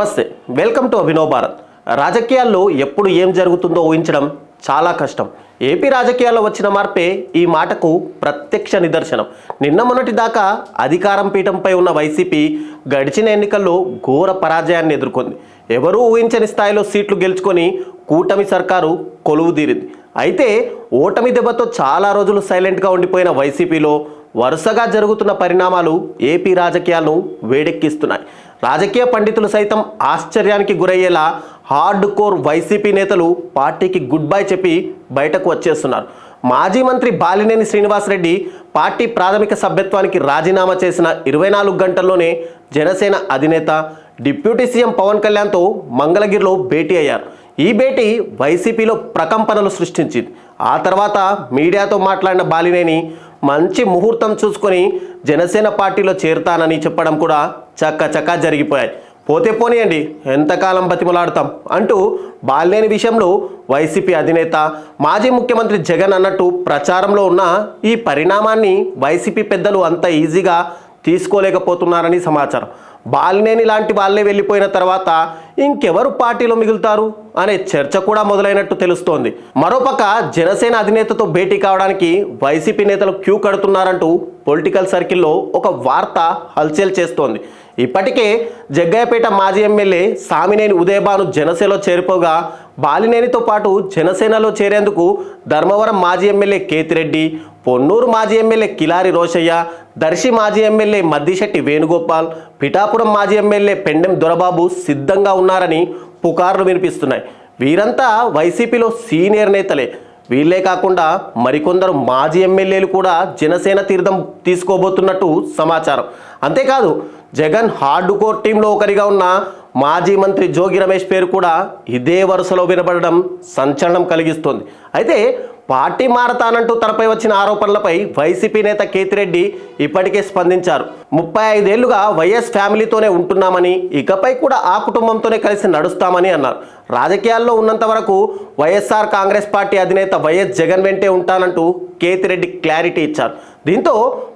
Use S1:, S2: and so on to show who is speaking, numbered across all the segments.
S1: నమస్తే welcome to Abhinav Bharat. రాజకీయాల్లో ఎప్పుడు ఏం జరుగుతుందో ఊహించడం చాలా కష్టం. ఏపీ రాజకీయాల్లో వచ్చిన మార్పే ఈ మాటకు ప్రత్యక్ష నిదర్శనం. నిన్న మొన్నటి దాకా అధికారం పీఠంపై ఉన్న వైసీపీ గడిచిన ఎన్నికల్లో ఘోర పరాజయాన్ని ఎదుర్కొంది. ఎవరూ ఊహించని స్థాయిలో సీట్లు గెలుచుకొని కూటమి సర్కారు కొలువుదీరింది అయితే ఓటమి దెబ్బతో చాలా రోజులు సైలెంట్గా ఉండిపోయిన వైసీపీలో వరుసగా జరుగుతున్న పరిణామాలు ఏపీ రాజకీయాలను వేడెక్కిస్తున్నాయి. రాజకీయ పండితులు సైతం ఆశ్చర్యానికి గురయ్యేలా హార్డ్ కోర్ వైసీపీ నేతలు పార్టీకి గుడ్ బై చెప్పి బయటకు వచ్చేస్తున్నారు. మాజీ మంత్రి బాలినేని శ్రీనివాసరెడ్డి పార్టీ ప్రాథమిక సభ్యత్వానికి రాజీనామా చేసిన ఇరవై నాలుగు గంటల్లోనే జనసేన అధినేత డిప్యూటీ సీఎం పవన్ కళ్యాణ్తో మంగళగిరిలో భేటీ అయ్యారు. ఈ భేటీ వైసీపీలో ప్రకంపనలు సృష్టించింది. ఆ తర్వాత మీడియాతో మాట్లాడిన బాలినేని మంచి ముహూర్తం చూసుకొని జనసేన పార్టీలో చేరుతానని చెప్పడం కూడా చక్క చక్క జరిగిపోయాయి. పోతే పోనీయండి ఎంతకాలం బతిమలాడతాం అంటూ బాలినేని విషయంలో వైసీపీ అధినేత మాజీ ముఖ్యమంత్రి జగన్ అన్నట్టు ప్రచారంలో ఉన్న ఈ పరిణామాన్ని వైసీపీ పెద్దలు అంత ఈజీగా తీసుకోలేకపోతున్నారని సమాచారం. బాలినేని లాంటి వాళ్ళే వెళ్ళిపోయిన తర్వాత ఇంకెవరు పార్టీలో మిగులుతారు? అనే చర్చ కూడా మొదలైనట్టు తెలుస్తోంది. మరోపక్క జనసేన అధినేతతో భేటీ కావడానికి వైసీపీ నేతలు క్యూ కడుతున్నారంటూ పొలిటికల్ సర్కిల్లో ఒక వార్త హల్చల్ చేస్తోంది. ఇప్పటికే జగ్గయ్యపేట మాజీ ఎమ్మెల్యే సామినేని ఉదయభాను జనసేనలో చేరిపోగా బాలినేనితో పాటు జనసేనలో చేరేందుకు ధర్మవరం మాజీ ఎమ్మెల్యే కేతిరెడ్డి పొన్నూరు మాజీ ఎమ్మెల్యే కిలారి రోషయ్య దర్శి మాజీ ఎమ్మెల్యే మద్దిశెట్టి వేణుగోపాల్ పిఠాపురం మాజీ ఎమ్మెల్యే పెండెం దొరబాబు సిద్ధంగా ఉన్నారని పుకార్లు వినిపిస్తున్నాయి. వీరంతా వైసీపీలో సీనియర్ నేతలే. వీళ్ళే కాకుండా మరికొందరు మాజీ ఎమ్మెల్యేలు కూడా జనసేన తీర్థం తీసుకోబోతున్నట్టు సమాచారం. అంతేకాదు జగన్ హార్డ్ కోర్ టీంలో ఒకరిగా ఉన్న మాజీ మంత్రి జోగి రమేష్ పేరు కూడా ఇదే వరుసలో వినబడడం సంచలనం కలిగిస్తోంది. అయితే పార్టీ మారతానంటూ తనపై వచ్చిన ఆరోపణలపై వైసీపీ నేత కేతిరెడ్డి ఇప్పటికే స్పందించారు. ముప్పై ఐదేళ్ళుగా వైఎస్ ఫ్యామిలీతోనే ఉంటున్నామని ఇకపై కూడా ఆ కుటుంబంతోనే కలిసి నడుస్తామని అన్నారు. రాజకీయాల్లో ఉన్నంత వరకు వైఎస్ఆర్ కాంగ్రెస్ పార్టీ అధినేత వైఎస్ జగన్ వెంటే ఉంటానంటూ కేతిరెడ్డి క్లారిటీ ఇచ్చారు. దీంతో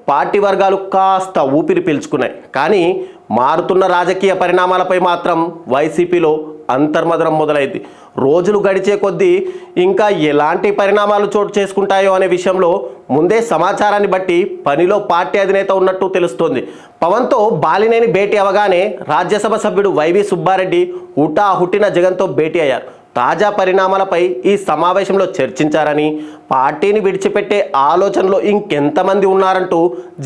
S1: పార్టీ వర్గాలు కాస్త ఊపిరి పీల్చుకున్నాయి. కానీ మారుతున్న రాజకీయ పరిణామాలపై మాత్రం వైసీపీలో అంతర్మదనం మొదలైంది. రోజులు గడిచే కొద్దీ ఇంకా ఎలాంటి పరిణామాలు చోటు చేసుకుంటాయో అనే విషయంలో ముందే సమాచారాన్ని బట్టి పనిలో పార్టీ అధినేత ఉన్నట్టు తెలుస్తోంది. పవన్తో బాలినేని భేటీ అవగానే రాజ్యసభ సభ్యుడు వైవి సుబ్బారెడ్డి హుటా హుట్టిన జగన్తో భేటీ అయ్యారు. తాజా పరిణామాలపై ఈ సమావేశంలో చర్చించారని పార్టీని విడిచిపెట్టే ఆలోచనలో ఇంకెంతమంది ఉన్నారంటూ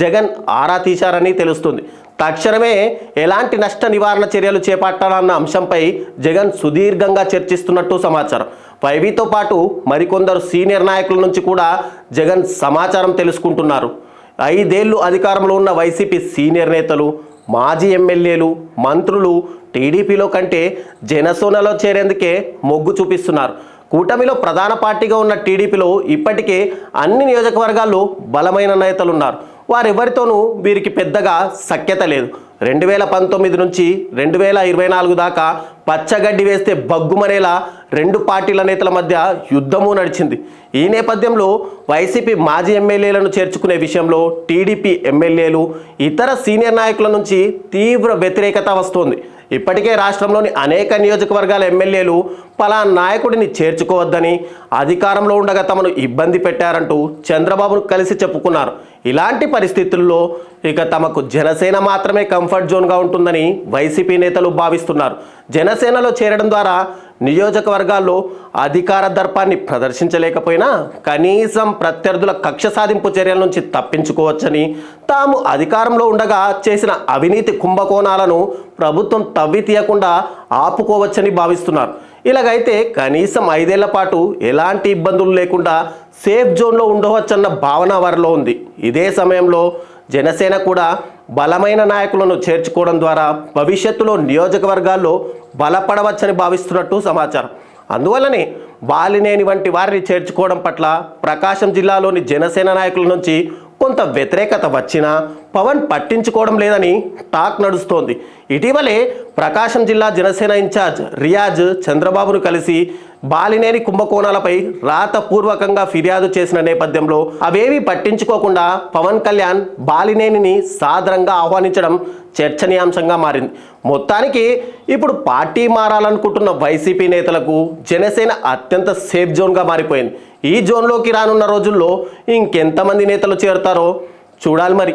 S1: జగన్ ఆరా తీశారని తెలుస్తుంది. తక్షణమే ఎలాంటి నష్ట నివారణ చర్యలు చేపట్టాలన్న అంశంపై జగన్ సుదీర్ఘంగా చర్చిస్తున్నట్టు సమాచారం. వైవితో పాటు మరికొందరు సీనియర్ నాయకుల నుంచి కూడా జగన్ సమాచారం తెలుసుకుంటున్నారు. ఐదేళ్ళు అధికారంలో ఉన్న వైసీపీ సీనియర్ నేతలు మాజీ ఎమ్మెల్యేలు మంత్రులు టీడీపీలో కంటే జనసేనలో చేరేందుకే మొగ్గు చూపిస్తున్నారు. కూటమిలో ప్రధాన పార్టీగా ఉన్న టీడీపీలో ఇప్పటికే అన్ని నియోజకవర్గాల్లో బలమైన నేతలు ఉన్నారు వారెవరితోనూ వీరికి పెద్దగా సఖ్యత లేదు. రెండు వేల పంతొమ్మిది నుంచి రెండు వేల ఇరవై నాలుగు దాకా పచ్చగడ్డి వేస్తే బగ్గుమనేలా రెండు పార్టీల నేతల మధ్య యుద్ధము నడిచింది. ఈ నేపథ్యంలో వైసీపీ మాజీ ఎమ్మెల్యేలను చేర్చుకునే విషయంలో టీడీపీ ఎమ్మెల్యేలు ఇతర సీనియర్ నాయకుల నుంచి తీవ్ర వ్యతిరేకత వస్తోంది. ఇప్పటికే రాష్ట్రంలోని అనేక నియోజకవర్గాల ఎమ్మెల్యేలు పలా నాయకుడిని చేర్చుకోవద్దని అధికారంలో ఉండగా తమను ఇబ్బంది పెట్టారంటూ చంద్రబాబును కలిసి చెప్పుకున్నారు. ఇలాంటి పరిస్థితుల్లో ఇక తమకు జనసేన మాత్రమే కంఫర్ట్ జోన్గా ఉంటుందని వైసీపీ నేతలు భావిస్తున్నారు. జనసేనలో చేరడం ద్వారా నియోజకవర్గాల్లో అధికార దర్పాన్ని ప్రదర్శించలేకపోయినా కనీసం ప్రత్యర్థుల కక్ష సాధింపు చర్యల నుంచి తప్పించుకోవచ్చని తాము అధికారంలో ఉండగా చేసిన అవినీతి కుంభకోణాలను ప్రభుత్వం తవ్వి తీయకుండా ఆపుకోవచ్చని భావిస్తున్నారు. ఇలాగైతే కనీసం ఐదేళ్ళ పాటు ఎలాంటి ఇబ్బందులు లేకుండా సేఫ్ జోన్లో ఉండవచ్చన్న భావన వారిలో ఉంది. ఇదే సమయంలో జనసేన కూడా బలమైన నాయకులను చేర్చుకోవడం ద్వారా భవిష్యత్తులో నియోజకవర్గాల్లో బలపడవచ్చని భావిస్తున్నట్టు సమాచారం. అందువల్లనే బాలినేని వంటి వారిని చేర్చుకోవడం పట్ల ప్రకాశం జిల్లాలోని జనసేన నాయకుల నుంచి కొంత వ్యతిరేకత వచ్చినా పవన్ పట్టించుకోవడం లేదని టాక్ నడుస్తోంది. ఇటీవలే ప్రకాశం జిల్లా జనసేన ఇన్ఛార్జ్ రియాజ్ చంద్రబాబును కలిసి బాలినేని కుంభకోణాలపై రాతపూర్వకంగా ఫిర్యాదు చేసిన నేపథ్యంలో అవేవి పట్టించుకోకుండా పవన్ కళ్యాణ్ బాలినేనిని సాదరంగా ఆహ్వానించడం చర్చనీయాంశంగా మారింది. మొత్తానికి ఇప్పుడు పార్టీ మారాలనుకుంటున్న వైసీపీ నేతలకు జనసేన అత్యంత సేఫ్ జోన్గా మారిపోయింది. ఈ జోన్లోకి రానున్న రోజుల్లో ఇంకెంతమంది నేతలు చేరుతారో చూడాలి మరి.